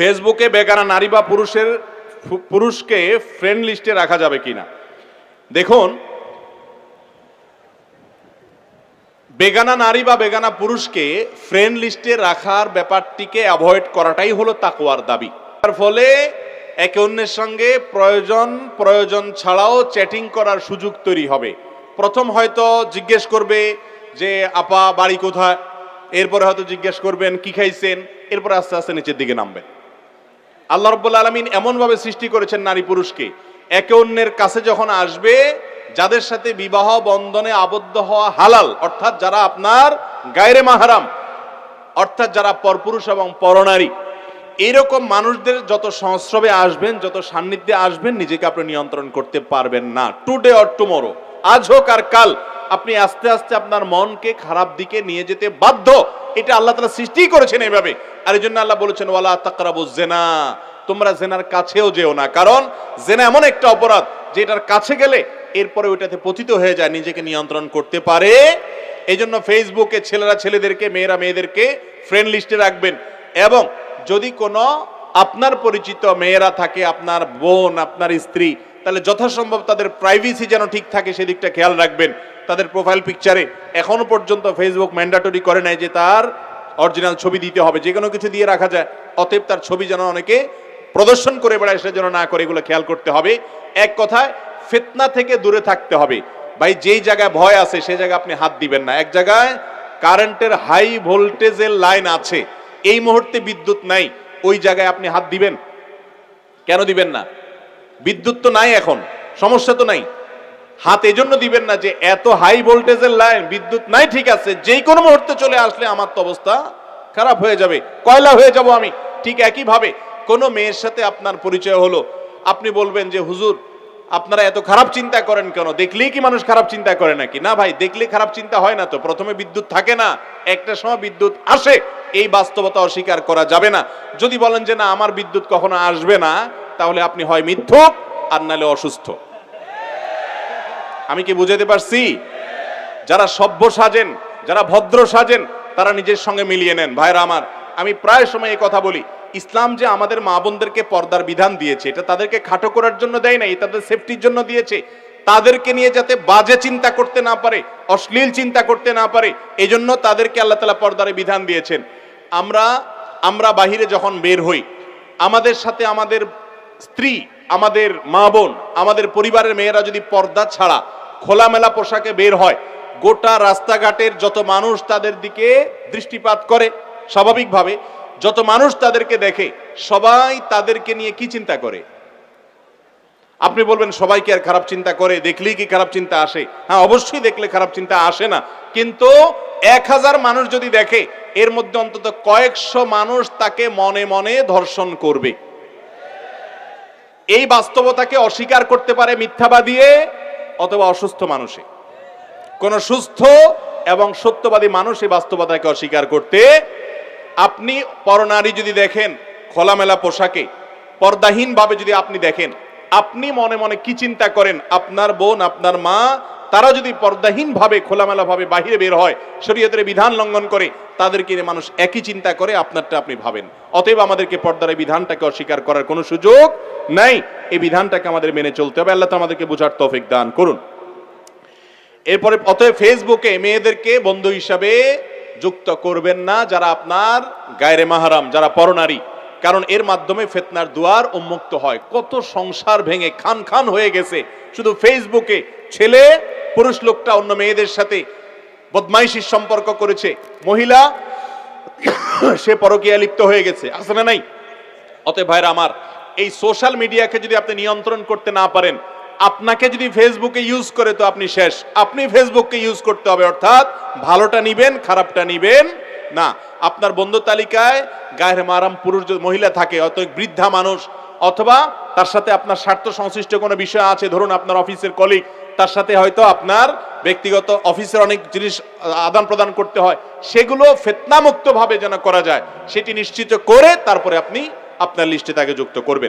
ফেসবুকে বেগানা নারী বা পুরুষের পুরুষকে ফ্রেন্ড লিস্টে রাখা যাবে কিনা? দেখুন, বেগানা নারী বা বেগানা পুরুষকে ফ্রেন্ড লিস্টে রাখার ব্যাপারটিকে অ্যাভয়েড করাটাই হলো তাকুয়ার দাবি। তার ফলে একে অন্যের সঙ্গে প্রয়োজন প্রয়োজন ছাড়াও চ্যাটিং করার সুযোগ তৈরি হবে। প্রথম হয়তো জিজ্ঞেস করবে যে, আপা, বাড়ি কোথায়? এরপরে হয়তো জিজ্ঞেস করবেন, কি খাইছেন? এরপরে আস্তে আস্তে নিচের দিকে নামবেন। আল্লাহ রব্বুল আলমিন এমনভাবে সৃষ্টি করেছেন নারী পুরুষকে। একে অন্যের কাছে যখন আসবে, যাদের সাথে বিবাহ বন্ধনে আবদ্ধ হওয়া হালাল, অর্থাৎ যারা আপনার গায়রে মাহারাম, অর্থাৎ যারা পরপুরুষ এবং পরনারী এইরকম মানুষদের যত সংস্রবে আসবেন, যত সান্নিধ্যে আসবেন, নিজেকে আপনি নিয়ন্ত্রণ করতে পারবেন না। টুডে অর টুমোরো আজ হোক আর কাল আপনি আস্তে আস্তে আপনার মনকে খারাপ দিকে নিয়ে যেতে বাধ্য। এটা আল্লাহ তালা সৃষ্টি করেছেন এইভাবে। আর এই জন্য আল্লাহ বলেছেন, ওয়ালা তাকরাবু জেনা তোমরা জেনার কাছেও যেও না। কারণ জেনা এমন একটা অপরাধ যে এটার কাছে গেলে এরপরে ওইটাতে পতিত হয়ে যায়, নিজেকে নিয়ন্ত্রণ করতে পারে। এই জন্য ফেসবুকে ছেলেরা ছেলেদেরকে, মেয়েরা মেয়েদেরকে ফ্রেন্ড লিস্টে রাখবেন। এবং যদি কোনো আপনার পরিচিত মেয়েরা থাকে, আপনার বোন, আপনার স্ত্রী তাহলে যথাসম্ভব তাদের প্রাইভেসি যেন ঠিক থাকে সেদিকটা খেয়াল রাখবেন। তাদের প্রোফাইল পিকচারে এখনও পর্যন্ত ফেসবুক ম্যান্ডাটরি করে নেয় যে তার অরিজিনাল ছবি দিতে হবে। যে কোনো কিছু দিয়ে রাখা যায়। অতএব তার ছবি যেন অনেকে প্রদর্শন করে বেড়ায় সেটা যেন না করে, এগুলো খেয়াল করতে হবে। এক কথায়, ফিতনা থেকে দূরে থাকতে হবে। ভাই, যেই জায়গায় ভয় আছে সেই জায়গায় আপনি হাত দিবেন না। এক জায়গায় কারেন্টের হাই ভোল্টেজের লাইন আছে। এই মুহূর্তে বিদ্যুৎ নাই। ওই জায়গায় আপনি হাত দিবেন? কেন দিবেন না? বিদ্যুৎ তো নাই এখন, সমস্যা তো নাই। হাত এজন্য দিবেন না যে এত হাই ভোল্টেজের লাইন বিদ্যুৎ নাই, ঠিক আছে যেই কোনো মুহূর্তে চলে আসলে আমার তো অবস্থা খারাপ হয়ে যাবে। কয়লা হয়ে যাব আমি, ঠিক একইভাবে। কোনো মেয়ের সাথে আপনার পরিচয় হলো, আপনি বলবেন যে, হুজুর, আপনারা এত খারাপ চিন্তা করেন কেন? দেখলেই কি মানুষ খারাপ চিন্তা করে নাকি? না ভাই, দেখলে খারাপ চিন্তা হয় না তো, প্রথমে বিদ্যুৎ থাকে না, একটা সময় বিদ্যুৎ আসে, এই বাস্তবতা অস্বীকার করা যাবে না। যদি বলেন যে, না, আমার বিদ্যুৎ কখনো আসবে না তাহলে আপনি হয় মিথ্যুক আর নাহলে অসুস্থ। আমি কি বুঝাতে পারছি? যারা সভ্য সাজেন, যারা ভদ্র সাজেন, তারা নিজের সঙ্গে মিলিয়ে নেন। ভাইরা আমার, আমি প্রায় সময় এই কথা বলি। ইসলাম যে আমাদের মা বোনদেরকে পর্দার বিধান দিয়েছে, এটা তাদেরকে খাটো করার জন্য দেয় নাই, তাদের সেফটির জন্য দিয়েছে, তাদেরকে নিয়ে যাতে বাজে চিন্তা করতে না পারে, অশ্লীল চিন্তা করতে না পারে এই জন্য তাদেরকে আল্লাহ তালা পর্দারে বিধান দিয়েছেন। আমরা আমরা বাহিরে যখন বের হই, আমাদের সাথে আমাদের স্ত্রী, আমাদের মা বোন, আমাদের পরিবারের মেয়েরা যদি পর্দা ছাড়া খোলামেলা পোশাকে বের হয়, গোটা রাস্তাঘাটের যত মানুষ তাদের দিকে দৃষ্টিপাত করে, স্বাভাবিকভাবে যত মানুষ তাদেরকে দেখে, সবাই তাদেরকে নিয়ে কি চিন্তা করে? আপনি বলবেন, সবাই কি আর খারাপ চিন্তা করে? দেখলেই কি খারাপ চিন্তা আসে? হ্যাঁ অবশ্যই দেখলে খারাপ চিন্তা আসে না। কিন্তু এক হাজার মানুষ যদি দেখে, এর মধ্যে অন্তত কয়েকশো মানুষ তাকে মনে মনে ধর্ষণ করবে। এই বাস্তবতাকে অস্বীকার করতে পারে মিথ্যাবাদী দিয়ে অথবা অসুস্থ মানুষে। কোন সুস্থ এবং সত্যবাদী মানুষ এই বাস্তবতাকে অস্বীকার করতে আপনি পরনারী যদি দেখেন, খোলামেলা পোশাকে পর্দাহীন ভাবে যদি আপনি দেখেন, আপনি মনে মনে কি চিন্তা করেন? আপনার বোন, আপনার মা তারা যদি পর্দাহীন ভাবে খোলামেলা ভাবে বাহিরে বের হয়, শরীয়তের বিধান লঙ্ঘন করে, তাদেরকে মানুষ একই চিন্তা করে, আপনারটা আপনি ভাবেন। অতএব আমাদেরকে পর্দার এই বিধানটাকে অস্বীকার করার কোনো সুযোগ নাই। এই বিধানটাকে আমাদের মেনে চলতে হবে। আল্লাহ তো আমাদেরকে বোঝার তৌফিক দান করুন। এরপরে অতএব ফেসবুকে মেয়েদেরকে বন্ধু হিসাবে যুক্ত করবেন না যারা আপনার গায়রে মাহারাম, যারা পরনারী। কারণ এর মাধ্যমে ফেতনার দুয়ার উন্মুক্ত হয়। কত সংসার ভেঙে খান খান হয়ে গেছে। শুধু ফেসবুকে ছেলে, পুরুষ লোকটা, অন্য মেয়েদের সাথে বদমাইশির সম্পর্ক করেছে। মহিলা, সে পরকীয়া লিপ্ত হয়ে গেছে। আছে না নাই? অতএব ভাইরা আমার, এই সোশ্যাল মিডিয়াকে যদি আপনি নিয়ন্ত্রণ করতে না পারেন, আপনাকে যদি ফেসবুকে ইউজ করে তো আপনি শেষ। আপনি ফেসবুককে ইউজ করতে হবে, অর্থাৎ ভালোটা নিবেন, খারাপটা নিবেন না, আপনার বন্ধু তালিকায় গায়ের মারাম পুরুষ মহিলা থাকে, অত বৃদ্ধা মানুষ, অথবা তার সাথে আপনার স্বার্থ সংশ্লিষ্ট কোনো বিষয় আছে, ধরুন আপনার অফিসের কলিগ তার সাথে হয়তো আপনার ব্যক্তিগত অফিসের অনেক জিনিস আদান প্রদান করতে হয়, সেগুলো ফেতনামুক্ত ভাবে যেন করা যায়, সেটি নিশ্চিত করে তারপরে আপনি আপনার লিস্টে তাকে যুক্ত করবেন।